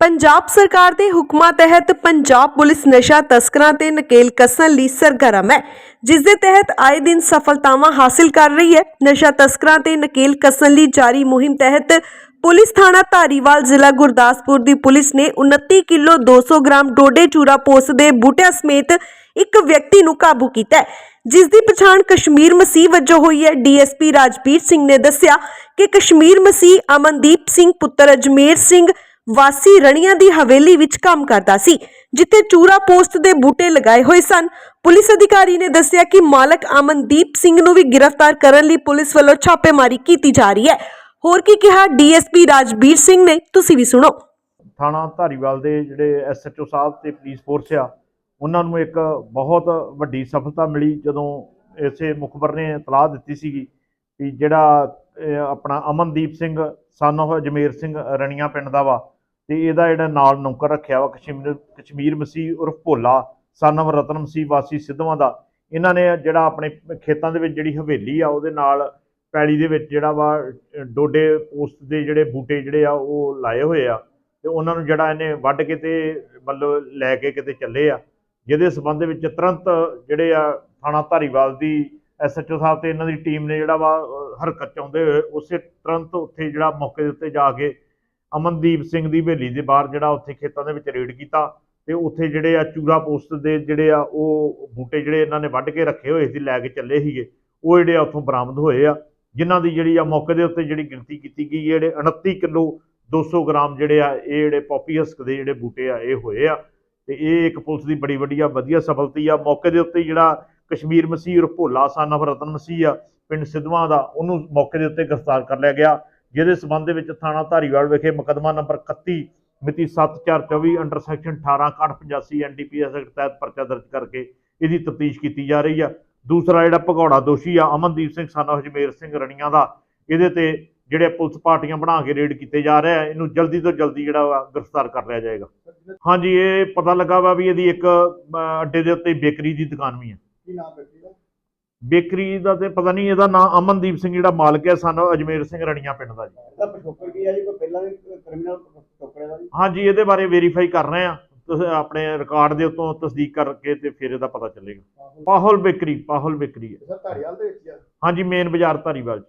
ਪੰਜਾਬ ਸਰਕਾਰ ਦੇ ਹੁਕਮਾਂ ਤਹਿਤ ਪੰਜਾਬ ਪੁਲਿਸ ਨਸ਼ਾ ਤਸਕਰਾਂ ਤੇ ਨਕੇਲ ਕੱਸਣ ਲਈ ਸਰਗਰਮ ਹੈ ਜਿਸ ਦੇ ਤਹਿਤ ਆਏ ਦਿਨ ਸਫਲਤਾਵਾਂ ਹਾਸਲ ਕਰ ਰਹੀ ਹੈ। ਨਸ਼ਾ ਤਸਕਰਾਂ ਤੇ ਨਕੇਲ ਕੱਸਣ ਲਈ ਜਾਰੀ ਮੁਹਿੰਮ ਤਹਿਤ ਪੁਲਿਸ ਥਾਣਾ ਧਾਰੀਵਾਲ ਜ਼ਿਲ੍ਹਾ ਗੁਰਦਾਸਪੁਰ ਦੀ ਪੁਲਿਸ ਨੇ 29 ਕਿਲੋ 200 ਗ੍ਰਾਮ ਡੋਡੇ ਚੂਰਾ ਪੋਸਤ ਦੇ ਬੂਟਿਆਂ ਸਮੇਤ ਇੱਕ ਵਿਅਕਤੀ ਨੂੰ ਕਾਬੂ ਕੀਤਾ ਜਿਸ ਦੀ ਪਛਾਣ ਕਸ਼ਮੀਰ ਮਸੀਹ ਵਜੋਂ ਹੋਈ ਹੈ। ਡੀਐਸਪੀ ਰਾਜਪੀਰ ਸਿੰਘ ਨੇ ਦੱਸਿਆ ਕਿ ਕਸ਼ਮੀਰ ਮਸੀਹ ਅਮਨਦੀਪ ਸਿੰਘ, ਪੁੱਤਰ ਅਜਮੇਰ ਸਿੰਘ ਵਾਸੀ ਰਣੀਆਂ ਦੀ ਹਵੇਲੀ ਵਿੱਚ ਕੰਮ ਕਰਦਾ ਸੀ, ਜਿੱਥੇ ਚੂਰਾ ਪੋਸਟ ਦੇ ਬੂਟੇ ਲਗਾਏ ਹੋਏ ਸਨ। ਪੁਲਿਸ ਅਧਿਕਾਰੀ ਨੇ ਦੱਸਿਆ ਕਿ ਮਾਲਕ ਅਮਨਦੀਪ ਸਿੰਘ ਨੂੰ ਵੀ ਗ੍ਰਿਫਤਾਰ ਕਰਨ ਲਈ ਪੁਲਿਸ ਵੱਲੋਂ ਛਾਪੇਮਾਰੀ ਕੀਤੀ ਜਾ ਰਹੀ ਹੈ। ਹੋਰ ਕੀ ਕਿਹਾ ਡੀਐਸਪੀ ਰਾਜਬੀਰ ਸਿੰਘ ਨੇ, ਤੁਸੀਂ ਵੀ ਸੁਣੋ। ਥਾਣਾ ਧਾਰੀਵਾਲ ਦੇ ਜਿਹੜੇ ਐਸਐਚਓ ਸਾਹਿਬ ਤੇ ਪੁਲਿਸ ਫੋਰਸ ਆ, ਉਹਨਾਂ ਨੂੰ ਇੱਕ ਬਹੁਤ ਵੱਡੀ ਸਫਲਤਾ ਮਿਲੀ ਜਦੋਂ ਇਸੇ ਮੁਖਬਰ ਨੇ ਇਤਲਾਹ ਦਿੱਤੀ ਸੀਗੀ ਕਿ ਜਿਹੜਾ ਆਪਣਾ ਅਮਨਦੀਪ ਸਿੰਘ ਸਨ ਉਹ ਜਮੇਰ ਸਿੰਘ ਰਣੀਆਂ ਪਿੰਡ ਦਾ ਵਾ ਤੇ ਇਹਦਾ ਜਿਹੜਾ ਨਾਲ ਨੌਕਰ ਰੱਖਿਆ ਵਾ ਕਸ਼ਮੀਰ ਕਸ਼ਮੀਰ ਮਸੀਹ ਉਰਫ ਭੋਲਾ ਸਨ of ਰਤਨ ਮਸੀਹ ਵਾਸੀ ਸਿੱਧਵਾਂ ਦਾ, ਇਹਨਾਂ ਨੇ ਜਿਹੜਾ ਆਪਣੇ ਖੇਤਾਂ ਦੇ ਵਿੱਚ ਜਿਹੜੀ ਹਵੇਲੀ ਆ ਉਹਦੇ ਨਾਲ ਪੈਲੀ ਦੇ ਵਿੱਚ ਜਿਹੜਾ ਵਾ ਡੋਡੇ ਪੋਸਟ ਦੇ ਜਿਹੜੇ ਬੂਟੇ ਜਿਹੜੇ ਆ ਉਹ ਲਾਏ ਹੋਏ ਆ ਤੇ ਉਹਨਾਂ ਨੂੰ ਜਿਹੜਾ ਇਹਨੇ ਵੱਢ ਕੇ ਤੇ ਮਤਲਬ ਲੈ ਕੇ ਕਿਤੇ ਚੱਲੇ ਆ, ਜਿਹਦੇ ਸਬੰਧ ਵਿੱਚ ਤੁਰੰਤ ਜਿਹੜੇ ਆ ਥਾਣਾ ਧਾਰੀਵਾਲ ਦੀ ਐਸਐਚਓ ਸਾਹਿਬ ਤੇ ਇਹਨਾਂ ਦੀ ਟੀਮ ਨੇ ਜਿਹੜਾ ਵਾ ਹਰਕਤ ਚ ਆਉਂਦੇ ਹੋਏ ਉਸੇ ਤੁਰੰਤ ਉੱਥੇ ਜਿਹੜਾ ਮੌਕੇ ਦੇ ਉੱਤੇ ਜਾ ਕੇ ਅਮਨਦੀਪ ਸਿੰਘ ਦੀ ਹਵੇਲੀ ਦੇ ਬਾਹਰ ਜਿਹੜਾ ਉੱਥੇ ਖੇਤਾਂ ਦੇ ਵਿੱਚ ਰੇਡ ਕੀਤਾ ਤੇ ਉੱਥੇ ਜਿਹੜੇ ਆ ਚੂਰਾ ਪੋਸਟ ਦੇ ਜਿਹੜੇ ਆ ਉਹ ਬੂਟੇ ਜਿਹੜੇ ਇਹਨਾਂ ਨੇ ਵੱਢ ਕੇ ਰੱਖੇ ਹੋਏ ਸੀ, ਲੈ ਕੇ ਚੱਲੇ ਸੀਗੇ, ਉਹ ਜਿਹੜੇ ਆ ਉੱਥੋਂ ਬਰਾਮਦ ਹੋਏ ਆ, ਜਿਨ੍ਹਾਂ ਦੀ ਜਿਹੜੀ ਆ ਮੌਕੇ ਦੇ ਉੱਤੇ ਜਿਹੜੀ ਗਿਣਤੀ ਕੀਤੀ ਗਈ ਜਿਹੜੇ 29 ਕਿਲੋ 200 ਗ੍ਰਾਮ ਜਿਹੜੇ ਆ, ਇਹ ਜਿਹੜੇ ਪੌਪੀ ਹਸਕ ਦੇ ਜਿਹੜੇ ਬੂਟੇ ਆ, ਇਹ ਹੋਏ ਆ, ਤੇ ਇਹ ਇੱਕ ਪੁਲਿਸ ਦੀ ਬੜੀ ਵੱਡੀ ਆ, ਵਧੀਆ ਸਫਲਤੀ ਆ, ਮੌਕੇ ਦੇ ਉੱਤੇ ਜਿਹੜਾ ਕਸ਼ਮੀਰ ਮਸੀਹ ਔਰ ਭੋਲਾ ਸਨ of ਰਤਨ ਮਸੀਹ ਆ, ਪਿੰਡ ਸਿੱਧਵਾਂ ਦਾ, ਉਹਨੂੰ ਮੌਕੇ ਦੇ ਉੱਤੇ ਗ੍ਰਿਫਤਾਰ ਕਰ ਲਿਆ ਗਿਆ। ਜਿਹਦੇ ਸਬੰਧ ਦੇ ਵਿੱਚ ਥਾਣਾ ਧਾਰੀਵਾਲ ਵਿਖੇ ਮੁਕੱਦਮਾ ਨੰਬਰ 31 ਮਿਤੀ 7424 ਅੰਡਰ ਸੈਕਸ਼ਨ 1885 ਐਨਡੀਪੀਐਸ ਐਕਟ ਤਹਿਤ ਪਰਚਾ ਦਰਜ ਕਰਕੇ ਇਹਦੀ ਤਫਤੀਸ਼ ਕੀਤੀ ਜਾ ਰਹੀ ਆ। ਦੂਸਰਾ ਜਿਹੜਾ ਭਗੌੜਾ ਦੋਸ਼ੀ ਆ, ਅਮਨਦੀਪ ਸਿੰਘ ਸਨ ਹਜਮੇਰ ਸਿੰਘ ਰਣੀਆਂ ਦਾ, ਇਹਦੇ ਤੇ ਜਿਹੜੇ ਪੁਲਿਸ ਪਾਰਟੀਆਂ ਬਣਾ ਕੇ ਰੇਡ ਕੀਤੇ ਜਾ ਰਿਹਾ ਇਹਨੂੰ ਜਲਦੀ ਤੋਂ ਜਲਦੀ ਜਿਹੜਾ ਵਾ ਗ੍ਰਿਫਤਾਰ ਕਰ ਲਿਆ ਜਾਏਗਾ। ਹਾਂਜੀ, ਇਹ ਪਤਾ ਲੱਗਾ ਵਾ ਵੀ ਇਹਦੀ ਇੱਕ ਅੱਡੇ ਦੇ ਉੱਤੇ ਬੇਕਰੀ ਦੀ ਦੁਕਾਨ ਵੀ ਆ। ਕੀ ਨਾਮ ਬੇਟੀ ਬੇਕਰੀ ਦਾ ਤੇ ਪਤਾ ਨਹੀਂ ਇਹਦਾ ਨਾਮ ਅਮਨਦੀਪ ਸਿੰਘ ਜਿਹੜਾ ਮਾਲਕ ਹੈ ਸਾਨੂੰ ਅਜਮੇਰ ਸਿੰਘ ਰਣੀਆਂ ਪਿੰਡ ਦਾ ਜੀ। ਇਹਦਾ ਪਿਛੋਕੜ ਕੀ ਹੈ ਜੀ? ਕੋਈ ਪਹਿਲਾਂ ਵੀ ਕ੍ਰਿਮੀਨਲ ਪਿਛੋਕੜ ਦਾ ਜੀ? ਹਾਂਜੀ ਇਹਦੇ ਬਾਰੇ ਵੈਰੀਫਾਈ ਕਰ ਰਹੇ ਆ ਤੁਸੀਂ ਆਪਣੇ ਰਿਕਾਰਡ ਦੇ ਉੱਤੋਂ ਤਸਦੀਕ ਕਰਕੇ ਤੇ ਫਿਰ ਇਹਦਾ ਪਤਾ ਚੱਲੇਗਾ। ਪਾਹੁਲ ਬੇਕਰੀ ਪਾਹੁਲ ਬੇਕਰੀ ਹੈ। ਸਰ ਧਾਰੀਵਾਲ ਦੇ ਵਿੱਚ ਹੀ ਆ। ਹਾਂਜੀ ਮੇਨ ਬਾਜ਼ਾਰ ਧਾਰੀਵਾਲ 'ਚ।